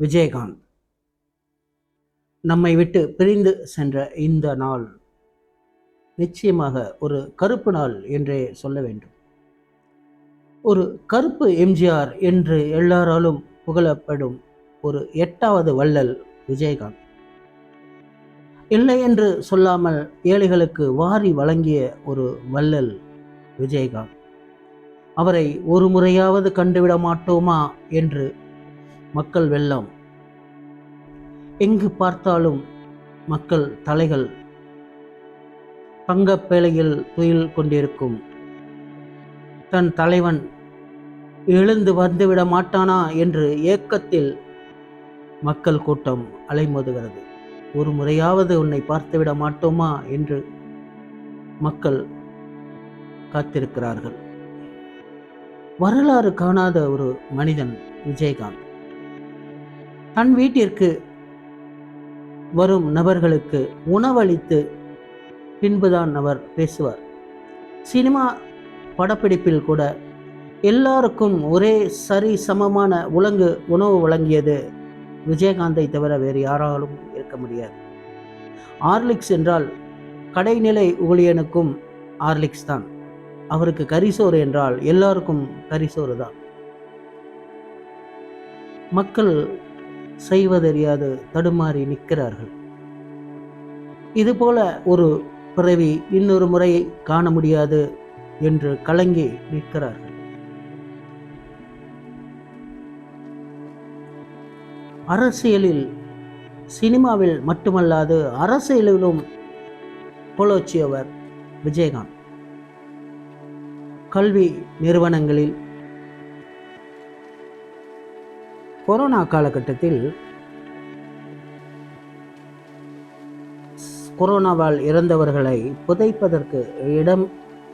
விஜயகாந்த். நம்மை விட்டு பிரிந்து சென்ற இந்த நாள் நிச்சயமாக ஒரு கருப்பு நாள் என்றே சொல்ல வேண்டும். ஒரு கருப்பு எம்ஜிஆர் என்று எல்லாராலும் புகழப்படும் ஒரு எட்டாவது வள்ளல் விஜயகாந்த். இல்லை என்று சொல்லாமல் ஏழைகளுக்கு வாரி வழங்கிய ஒரு வள்ளல் விஜயகாந்த். அவரை ஒரு முறையாவது கண்டுவிட மாட்டோமா என்று மக்கள் வெள்ளம். எங்கு பார்த்தாலும் மக்கள் தலைகள் பங்கப்பேழையில் துயில் கொண்டிருக்கும். தன் தலைவன் எழுந்து வந்துவிட மாட்டானா என்று ஏக்கத்தில் மக்கள் கூட்டம் அலைமோதுகிறது. ஒரு முறையாவது உன்னை பார்த்துவிட மாட்டோமா என்று மக்கள் காத்திருக்கிறார்கள். வரலாறு காணாத ஒரு மனிதன் விஜயகாந்த். தன் வீட்டிற்கு வரும் நபர்களுக்கு உணவளித்து பின்புதான் அவர் பேசுவார். சினிமா படப்பிடிப்பில் கூட எல்லாருக்கும் ஒரே சரி சமமான உலங்கு உணவு வழங்கியது விஜயகாந்தை தவிர வேறு யாராலும் இருக்க முடியாது. ஆர்லிக்ஸ் என்றால் கடைநிலை ஊழியனுக்கும் ஆர்லிக்ஸ் தான். அவருக்கு கரிசோறு என்றால் எல்லாருக்கும் கரிசோறு தான். மக்கள் செய்வதறியாது தடுமாறி நிற்கிறார்கள். இதுபோல ஒரு பிறவி இன்னொரு முறை காண முடியாது என்று கலங்கி நிற்கிறார்கள். அரசியலில் சினிமாவில் மட்டுமல்லாது அரசியலிலும் போலோச்சியவர் விஜயகாந்த். கல்வி நிறுவனங்களில் கொரோனா காலகட்டத்தில் கொரோனாவால் இறந்தவர்களை புதைப்பதற்கு இடம்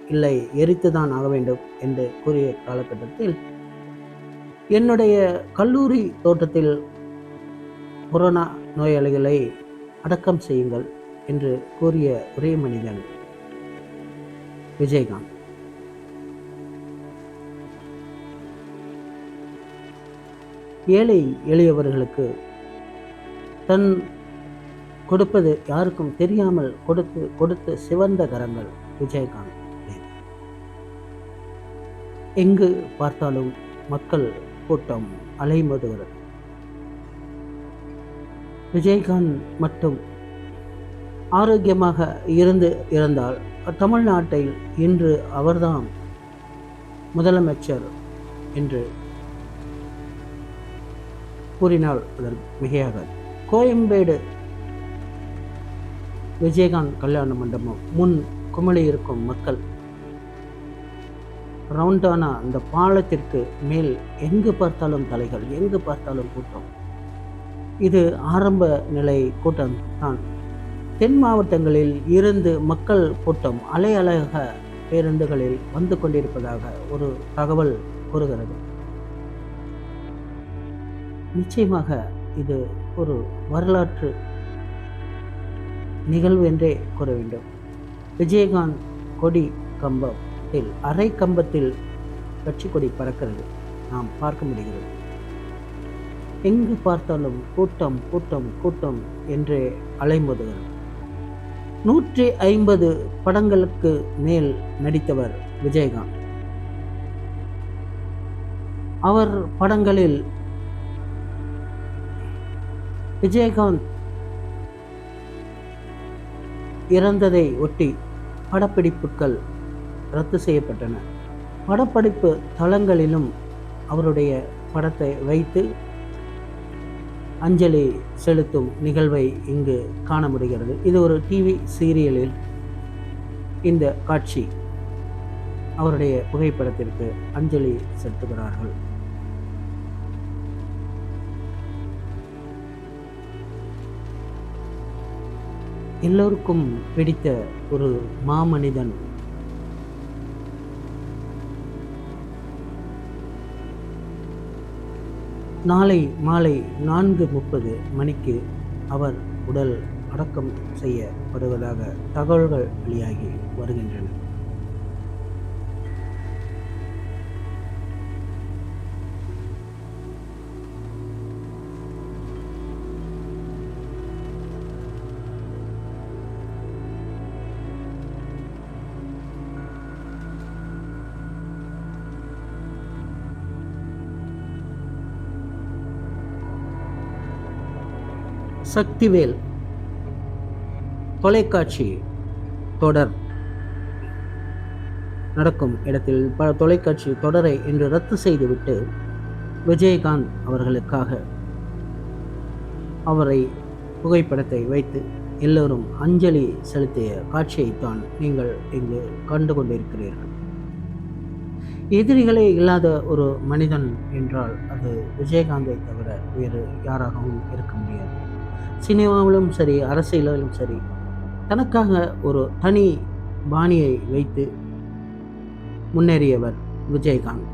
இல்லை எரித்துதான் ஆக வேண்டும் என்று கூறிய காலகட்டத்தில் என்னுடைய கல்லூரி தோட்டத்தில் கொரோனா நோயாளிகளை அடக்கம் செய்யுங்கள் என்று கூறிய ஒரே மனிதன் விஜயகாந்த். ஏழை எளியவர்களுக்கு தன் கொடுப்பது யாருக்கும் தெரியாமல் கொடுத்து கொடுத்து சிவந்த கரங்கள் விஜயகாந்த் எங்கு பார்த்தாலும் மக்கள் கூட்டம் அலைமோதுகிறது. விஜயகாந்த் மட்டும் ஆரோக்கியமாக இருந்து இருந்தால் தமிழ்நாட்டில் இன்று அவர்தான் முதலமைச்சர் என்று கூறினால் அதற்கு மிகையாக கோயம்பேடு விஜயகாந்த் கல்யாண மண்டபம் முன் குமிழி இருக்கும் மக்கள் ரவுண்டான அந்த பாலத்திற்கு மேல் எங்கு பார்த்தாலும் தலைகள் எங்கு பார்த்தாலும் கூட்டம். இது ஆரம்ப நிலை கூட்டம் தான். தென் மாவட்டங்களில் இருந்து மக்கள் கூட்டம் அலை அலையாக பேருந்துகளில் வந்து கொண்டிருப்பதாக ஒரு தகவல் கூறுகிறது. நிச்சயமாக இது ஒரு வரலாற்று நிகழ்வு என்றே கூற வேண்டும். விஜயகாந்த் கொடி கம்பத்தில் அரை கம்பத்தில் கட்சி கொடி பறக்கிறது. நாம் பார்க்க முடிகிறது. எங்கு பார்த்தாலும் கூட்டம் கூட்டம் கூட்டம் என்றே அலைமோதுகிறது. நூற்றி ஐம்பது படங்களுக்கு மேல் நடித்தவர் விஜயகாந்த். அவர் படங்களில் விஜயகாந்த் இறந்ததை ஒட்டி படப்பிடிப்புகள் ரத்து செய்யப்பட்டன. படப்பிடிப்பு தளங்களிலும் அவருடைய படத்தை வைத்து அஞ்சலி செலுத்தும் நிகழ்வை இங்கு காண முடிகிறது. இது ஒரு டிவி சீரியலில் இந்த காட்சி அவருடைய புகைப்படத்திற்கு அஞ்சலி செலுத்துகிறார்கள். எல்லோருக்கும் பிடித்த ஒரு மாமனிதன். நாளை மாலை நான்கு முப்பது மணிக்கு அவர் உடல் அடக்கம் செய்யப்படுவதாக தகவல்கள் வெளியாகி வருகின்றன. சக்திவேல். தொலைக்காட்சி தொடர். நடக்கும் இடத்தில் பல தொலைக்காட்சி தொடரை இன்று ரத்து செய்துவிட்டு விஜயகாந்த் அவர்களுக்காக அவரை புகைப்படத்தை வைத்து எல்லோரும் அஞ்சலி செலுத்திய காட்சியைத்தான் நீங்கள் இங்கு கண்டு கொண்டிருக்கிறீர்கள். எதிரிகளே இல்லாத ஒரு மனிதன் என்றால் அது விஜயகாந்தை தவிர வேறு யாராகவும் இருக்க முடியாது. சினிமாவிலும் சரி அரசியலிலும் சரி தனக்காக ஒரு தனி பாணியை வைத்து முன்னேறியவர் விஜயகாந்த்.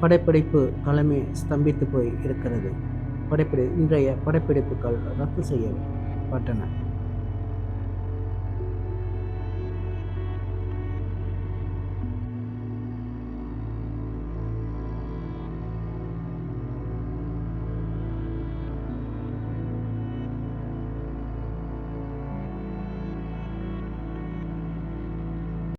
படைப்பிடிப்பு தலைமை ஸ்தம்பித்து போய் இருக்கிறது. படைப்பிடி இன்றைய படைப்பிடிப்புகள் ரத்து செய்யப்பட்டன.